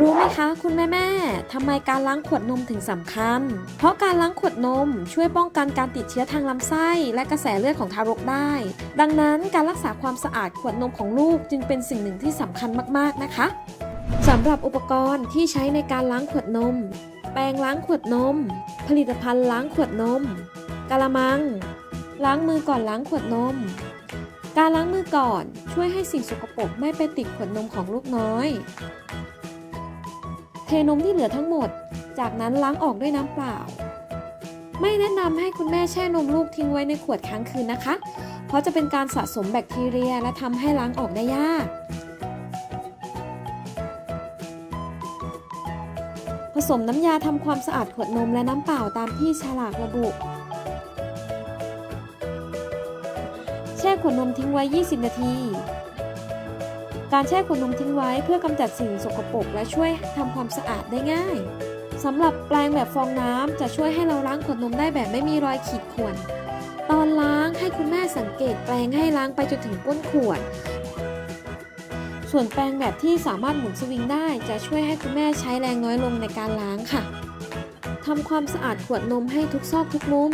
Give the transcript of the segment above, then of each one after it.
รู้ไหมคะ คุณแม่แม่ทำไมการล้างขวดนมถึงสำคัญ เพราะการล้างขวดนมช่วยป้องกันการติดเชื้อทางลำไส้ และกระแสเลือดของทารกได้ ดังนั้นการรักษาความสะอาดขวดนมของลูกจึงเป็นสิ่งหนึ่งที่สำคัญมากๆนะคะสำหรับอุปกรณ์ที่ใช้ในการล้างขวดนม แปรงล้างขวดนม ผลิตภัณฑ์ล้างขวดนมกะละมัง ล้างมือก่อนล้างขวดนม การล้างมือก่อนช่วยให้สิ่งสกปรกไม่ไปติดขวดนมของลูกน้อย เทนมที่เหลือทั้งหมด จากนั้นล้างออกด้วยน้ำเปล่า ไม่แนะนำให้คุณแม่แช่นมลูกทิ้งไว้ในขวดค้างคืนนะคะ เพราะจะเป็นการสะสมแบคทีเรียและทำให้ล้างออกได้ยาก ผสมน้ำยาทำความสะอาดขวดนมและน้ำเปล่าตามที่ฉลากระบุแช่ขวดนมทิ้งไว้ 20 นาที การแช่ขวดนมทิ้งไว้เพื่อกำจัดสิ่งสกปรกและช่วยทำความสะอาดได้ง่ายสำหรับแปรงแบบฟองน้ำจะช่วยให้เราล้างขวดนมได้แบบไม่มีรอยขีดข่วน ตอนล้างให้คุณแม่สังเกตแปรงให้ล้างไปจนถึงก้นขวด ส่วนแปรงแบบที่สามารถหมุนสวิงได้จะช่วยให้คุณแม่ใช้แรงน้อยลงในการล้างค่ะทำความสะอาดขวดนมให้ทุกซอกทุกมุม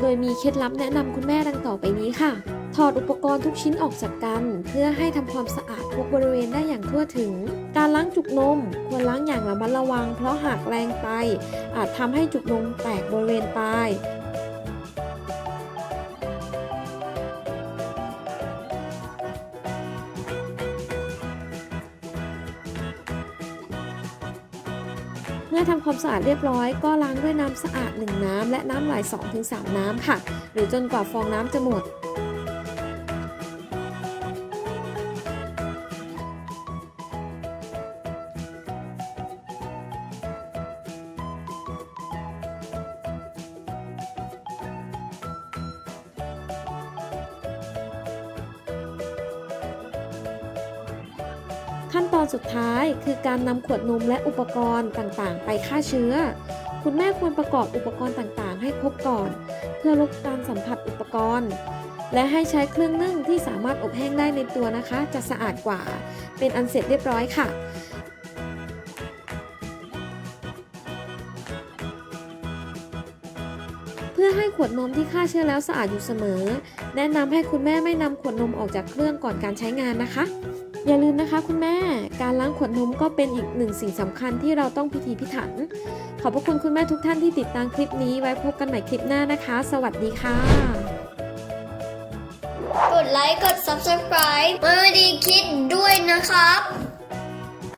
โดยมีเคล็ดลับแนะนำคุณแม่ดังต่อไปนี้ค่ะ ถอดอุปกรณ์ทุกชิ้นออกจากกัน เพื่อให้ทำความสะอาดทุกบริเวณได้อย่างทั่วถึง การล้างจุกนมควรล้างอย่างระมัดระวัง เพราะหากแรงไป อาจทำให้จุกนมแตกบริเวณปลายเมื่อทำความสะอาดเรียบร้อยก็ล้างด้วยน้ำสะอาด 1 น้ำและน้ำไหล2-3 น้ำค่ะ หรือจนกว่าฟองน้ำจะหมด ขั้นตอนสุดท้ายคือการนำขวดนมและอุปกรณ์ต่างๆ ไปฆ่าเชื้อ คุณแม่ควรประกอบอุปกรณ์ต่างๆ ให้ครบก่อน เพื่อลดการสัมผัสอุปกรณ์ และให้ใช้เครื่องนึ่งที่สามารถอบแห้งได้ในตัวนะคะ จะสะอาดกว่า เป็นอันเสร็จเรียบร้อยค่ะเพื่อให้ขวดนมที่ฆ่าเชื้อแล้วสะอาดอยู่เสมอ แนะนำให้คุณแม่ไม่นำขวดนมออกจากเครื่องก่อนการใช้งานนะคะ อย่าลืมนะคะคุณแม่ การล้างขวดนมก็เป็นอีกหนึ่งสิ่งสำคัญที่เราต้องพิธีพิถัน ขอบพระคุณคุณแม่ทุกท่านที่ติดตามคลิปนี้ไว้พบกันใหม่คลิปหน้านะคะ สวัสดีค่ะ กดไลค์กด subscribe มาดีคิดด้วยนะครับ